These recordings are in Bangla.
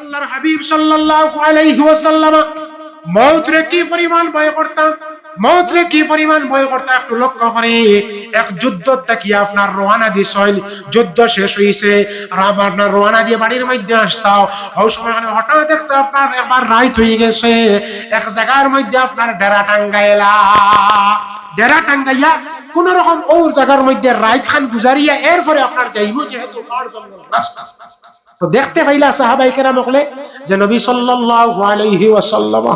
আল্লাহর হাবিব সাল্লাল্লাহু আলাইহি ওয়াসাল্লাম মৌতরে কি পরিমাণ ভয় করতাম মৌত রে কি পরিমাণ ভয় করতাম একটু লক্ষ্য করে। এক যুদ্ধ থেকে আপনার রোয়ানা দিছইল যুদ্ধ শেষ হইছে। আর আপনার রোয়ানা দিয়ে বাড়ির মধ্যে আসতাও ওই সময় হঠাৎ দেখতে আপনার একবার রাইত হয়ে গেছে। এক জায়গার মধ্যে আপনার ডেরা টাঙ্গাইলা। ডেরা টাঙ্গাইয়া কোন রকম ও জায়গার মধ্যে রাইত খান গুজারিয়া, এরপরে আপনার যাইব যেহেতু রাস্তা। তো দেখতে পাইলা সাহাবাই কেরাম হলে যে নবী সাল্লাল্লাহু আলাইহি ওয়াসাল্লাম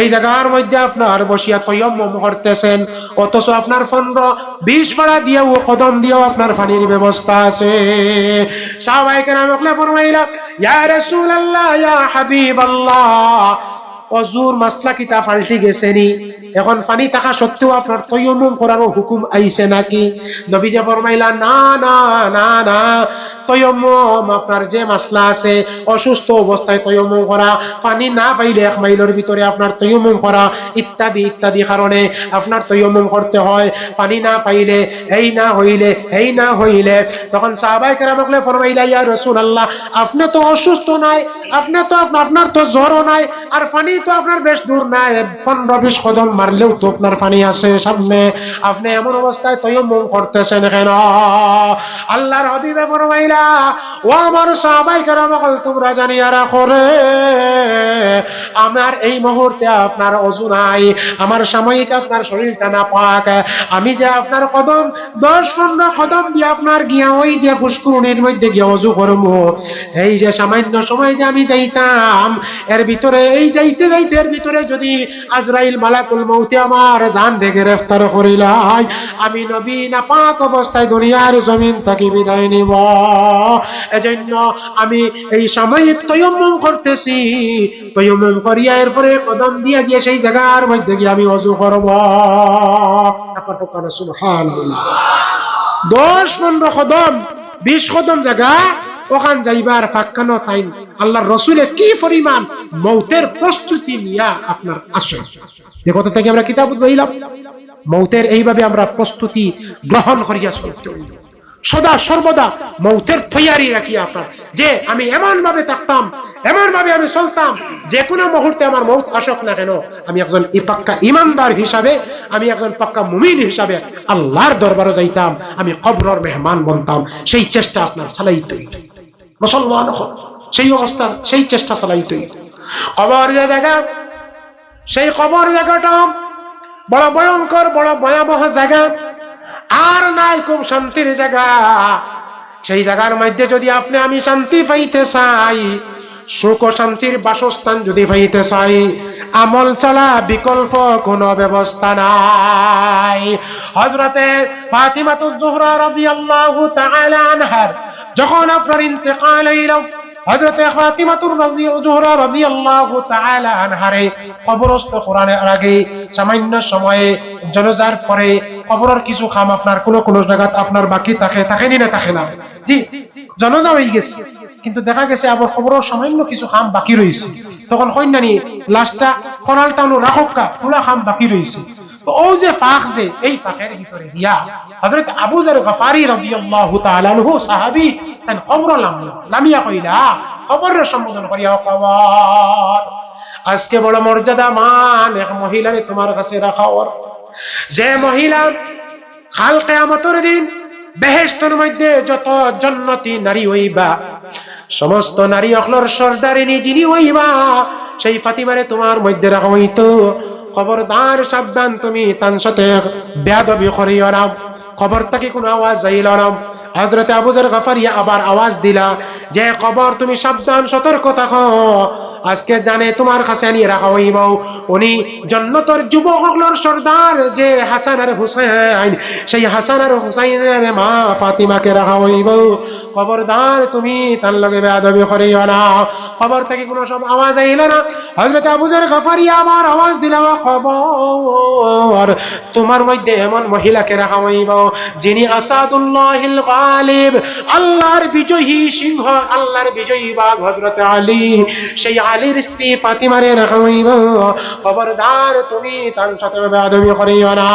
এই জায়গার মধ্যে আপনার বসিয়া তয়ম্মম করতেছেন। অথচ আপনার পনেরো বিশ পাড়া দিয়েও কদম দিয়েও আপনার পানির ব্যবস্থা আছে। সাহাবাই কেরাম হলে ফরমাইলা, ইয়া রাসূলুল্লাহ, ইয়া হাবিবাল্লাহ। অজুর মাসলা কিতা পাল্টি গেছে নি এখন পানি থাকা সত্ত্বেও আপনার তৈয়মুম করারও হুকুম আইছে নাকি? নবী যে ফরমাইলা, না না না না। তৈয়মম, আপনার যে মাসলা আছে, অসুস্থ অবস্থায় তৈয়ম করা, পানি না পাইলে এক মাইলের ভিতরে আপনার তৈয়ম করা ইত্যাদি ইত্যাদি কারণে আপনার তৈয়মম করতে হয়। পানি না পাইলে এই না হইলে এই না হইলে। তখন সাহাবাই কেরামকলে ফরমাইলা, ইয়া রসুল আল্লাহ আপনি তো অসুস্থ নাই, আপনি তো আপনার তো জ্বরও নাই, আর পানি তো আপনার বেশ দূর নাই। পনেরো, বিশ কদম মারলেও তো আপনার পানি আছে সামনে। আপনি এমন অবস্থায় তৈয়মম করতেছেন কেন? আল্লাহর হাবিবে ফরমাইলা, ও আমার সাহাবাই কেরামকল তোমরা জানিয়া রাখো রে আমার এই মুহূর্তে আপনার অজু নাই, আমার সাময়িক আপনার শরীরটা না পাক আমি যে আপনার কদম, দশ পনেরো কদম দিয়ে আপনার গিয়া ওই যে ফুসকুরুনির মধ্যে গিয়ে অজু করব এই যে সামান্য সময় যে আমি যাইতাম, এর ভিতরে, এই যাইতে যাইতে এর ভিতরে যদি আজরাইল মালাকুল মৌতে আমার জান রেখে গ্রেফতার করিলাই, আমি নবী না পাক অবস্থায় দুনিয়ার জমিন থাকি বিদায় নিব। এজন্য আমি এই সাময়িক তয়ম্মম করতেছি। তয়ম্মম করিয়া এরপরে কদম দিয়ে গিয়ে সেই জায়গার মধ্যে গিয়ে আমি অজু করব। দশ পনেরো কদম, বিশ কদম জায়গা, ওখান যাইবার পাক্কানো টাইম আল্লাহর রসুলের কি পরিমাণ মৌতের প্রস্তুতি নিয়া আপনার আসে। এ কথা থেকে আমরা কিতাব বইলাম মৌতের এইভাবে আমরা প্রস্তুতি গ্রহণ করিয়া চলতে সদা সর্বদা মৌতের তৈয়ারি রাখি আপনার। যে আমি এমন ভাবে থাকতাম এমন ভাবে আমি চলতাম যে কোনো মুহূর্তে আমার মৌত আসক না কেন, আমি একজন পাক্কা ইমানদার হিসাবে, আমি একজন পাক্কা মুমিন হিসাবে আল্লাহর দরবারে যাইতাম, আমি কবরর মেহমান বনতাম, সেই চেষ্টা আপনার চালাইতই। মুসলমান সেই অবস্থা, সেই চেষ্টা চালাইতই। কবর যে দেখা সেই কবর জায়গাটা বড় ভয়ঙ্কর, বড় ভয়াবহ জায়গা। আর নাই খুব শান্তির জায়গা। সেই জায়গার মধ্যে যদি আপনি আমি শান্তি পাইতে চাই সুখ শান্তির বাসস্থান যদি পাইতে চাই, আমল চলা বিকল্প কোনো ব্যবস্থা নাই। হজরতে ফাতিমাতুজ জোহরা রাদিয়াল্লাহু তাআলা আনহার, যখন আপনার ইন্তেকাল হইল, হযরতে ফাতিমাতুর জোহরা রাদিয়াল্লাহু তাআলা আনহারে কবরস্থ আগে সামান্য সময়ে জনজার পরে কবরের কিছু খাম আপনার কোন কোন জায়গাত আপনার বাকি থাকে থাকেনি না থাকে না? জি জনজা হয়ে গেছে। কিন্তু দেখা গেছে আবার খবরের সামান্য কিছু খাম বাকি রয়েছে। তখন কন্যানি, লাশটা খনাল টানো রাখক্কা খোলা খাম বাকি রয়েছে। তো ও যে পাক যে, এই পাকের ভিতরে দিয়া হযরত আবু জার গফারি রাদিয়াল্লাহু তাআলা আনহু, সাহাবী, তান কবর লামিয়া লামিয়া কইলা কবরের সম্বোধন করিয়া কবর আজকে বড় মর্যাদা মান, এক মহিলারে তোমার কাছে রাখা যে মহিলা খাল কেয়ামতের দিন বেহেস্তের মধ্যে যত জন্নতি নারী হইবা সমস্ত নারী অখলর সর্দারিনী যিনি হইবা, সেই ফাতিমারে তোমার মধ্যে রাখা হইত। খবরদার সাবধান তুমি তান সাথে বেদবি করিও না। খবর তাকে কোনো আওয়াজ যাইল না। হজরতে আবুজার গাফারিয়া আবার আওয়াজ দিলা, যে খবর তুমি সাবধান সতর্ক থাকো। আজকে জানে তোমার কাছে আনিয়ে রাখা হইব। উনি জন্নতর যুবকগুলোর সর্দার, যে হাসান আর হুসাইন, সেই হাসান আর হুসাইনের মা ফাতিমাকে রাখা হইব। খবরদার, তুমি তার লগে বেয়াদবি করিও না। খবর থেকে কোনো সব আওয়াজ আইল না। হজরত আবুজার গাফারি আবার আওয়াজ দিলাম খবর, তোমার মধ্যে এমন মহিলাকে রাখা হইব, যিনি আসাদুল্লাহিল গালিব, আল্লাহর বিজয়ী সিংহ, আল্লাহর বিজয়ী বাঘ হজরত আলী। সেই আলীর স্ত্রী ফাতিমারে রাখাইব খবরদার, তুমি তার সাথে বেয়াদবি করিও না।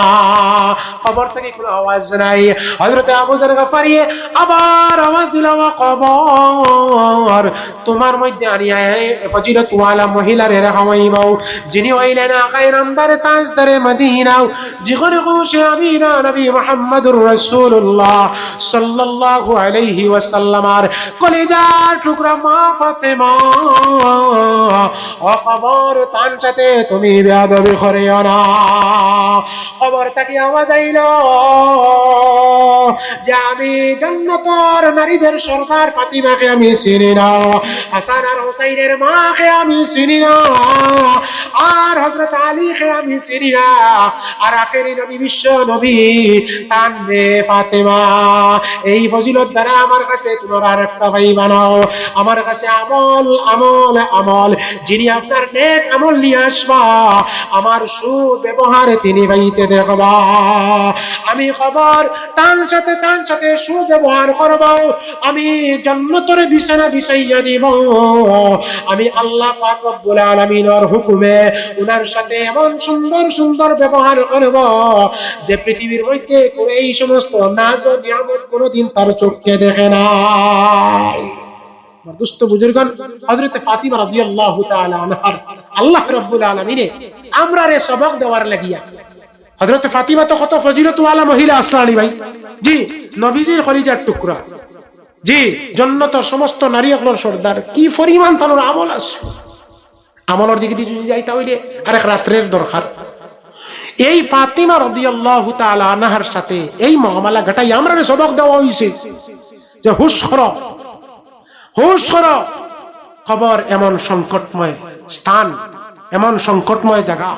খবর থেকে কোনো আওয়াজ নাই। হযরতে আবু যর গফারি আবার আওয়াজ দিল কবর তোমার মধ্যে আনিয়া ফজিলত ওয়ালা মহিলার রাখাইব যিনি হইলেন আকাই নাম্বার তাজদারে মদিনা জিগর খুশি আমিনা নবী মুহাম্মদুর রাসূলুল্লাহ সাল্লাল্লাহু আলাইহি ওয়াসাল্লামার কলিজার টুকরা মা ফাতেমা ও খবর তার তুমি বেয়াদবি করিও না। কবর তাকে আওয়াজ আইল যে আমি জন্নতর নারীদের সরকার ফাতিমাকে আমি চিনি না, হাসান আর হোসাইনের মাকে আমি চিনি না। এই ফজিলত দ্বারা আমার কাছে তোমরা ভাই বানাও। আমার কাছে আমল আমল আমল। যিনি আপনার নেক আমল নিয়ে আসবা, আমার সুব্যবহার তিনি ভাইতে দেখবা। আমি খবর তার সাথে তার সাথে সুব্যবহার করব। আমি জন্নতর বিছানা বিছাইয়া দিব। আমি আল্লাহ পাক রব্বুল হুকুমে উনার সাথে এমন সুন্দর সুন্দর ব্যবহার করব যে পৃথিবীর মধ্যে এই সমস্ত নাজ ও নিয়ামত কোনোদিন তার চোখে দেখে নাই। সমস্ত নারী সর্দার, কি পরিমাণ তানোর আমল আছে। আমলের দিকে যদি যাই তাহলে আরেক রাত্রের দরকার। এই ফাতিমা রাদিয়াল্লাহু তাআলা আনহার সাথে এই মহামালা ঘটাই আমরা সবক দেওয়া হইছে। যে হুশ কর হুশ কর। খবর এমন সংকটময় স্থান, এমন সংকটময় জায়গা।